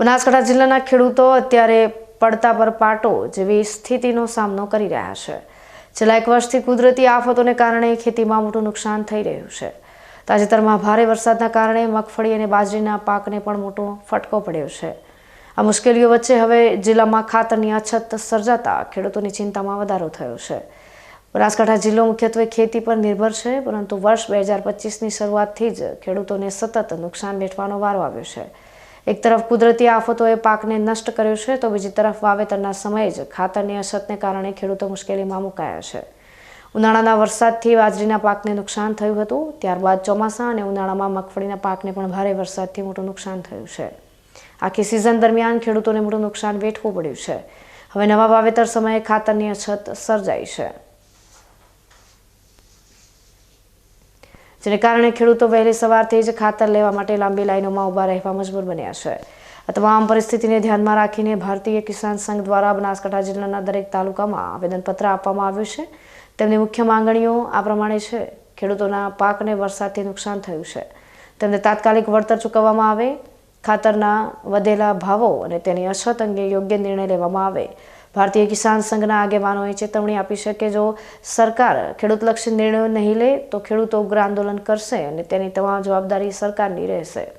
બનાસકાંઠા જિલ્લાના ખેડૂતો અત્યારે પડતા પર પાટો જેવી સ્થિતિનો સામનો કરી રહ્યા છે. છેલ્લા એક વર્ષથી કુદરતી આફતોને કારણે ખેતીમાં મોટું નુકસાન થઈ રહ્યું છે. તાજેતરમાં ભારે વરસાદના કારણે મગફળી અને બાજરીના પાકને પણ મોટો ફટકો પડ્યો છે. આ મુશ્કેલીઓ વચ્ચે હવે જિલ્લામાં ખાતરની અછત સર્જાતા ખેડૂતોની ચિંતામાં વધારો થયો છે. બનાસકાંઠા જિલ્લો મુખ્યત્વે ખેતી પર નિર્ભર છે, પરંતુ વર્ષ બે હજાર પચીસની શરૂઆતથી જ ખેડૂતોને સતત નુકસાન વેઠવાનો વારો આવ્યો છે. એક તરફ કુદરતી આફતોએ પાકને નષ્ટ કર્યો છે, તો બીજી તરફ વાવેતરના સમયે જ ખાતરની અછતને કારણે ખેડૂતો મુશ્કેલીમાં મુકાયા છે. ઉનાળાના વરસાદથી બાજરીના પાકને નુકસાન થયું હતું, ત્યારબાદ ચોમાસા અને ઉનાળામાં મગફળીના પાકને પણ ભારે વરસાદથી મોટું નુકસાન થયું છે. આખી સિઝન દરમિયાન ખેડૂતોને મોટું નુકસાન વેઠવું પડ્યું છે. હવે નવા વાવેતર સમયે ખાતરની અછત સર્જાઈ છે. જેને કારણે ખેડૂતો વહેલી સવારથી જ ખાતર લેવા માટે લાંબી લાઈનોમાં ઊભા રહેવા મજબૂર બન્યા છે. આ તમામ પરિસ્થિતિને ધ્યાનમાં રાખીને ભારતીય કિસાન સંઘ દ્વારા બનાસકાંઠા જિલ્લાના દરેક તાલુકામાં આવેદનપત્ર આપવામાં આવ્યું છે. તેમની મુખ્ય માંગણીઓ આ પ્રમાણે છે. ખેડૂતોના પાકને વરસાદથી નુકસાન થયું છે. તેમને તાત્કાલિક વળતર ચૂકવવામાં આવે, ખાતરના વધેલા ભાવો અને તેની અછત અંગે યોગ્ય નિર્ણય લેવામાં આવે. ભારતીય કિસાન સંઘના આગેવાનોએ ચેતવણી આપી છે કે જો સરકાર ખેડૂતલક્ષી નિર્ણયો નહીં લે, તો ખેડૂતો ઉગ્ર આંદોલન કરશે અને તેની તમામ જવાબદારી સરકારની રહેશે.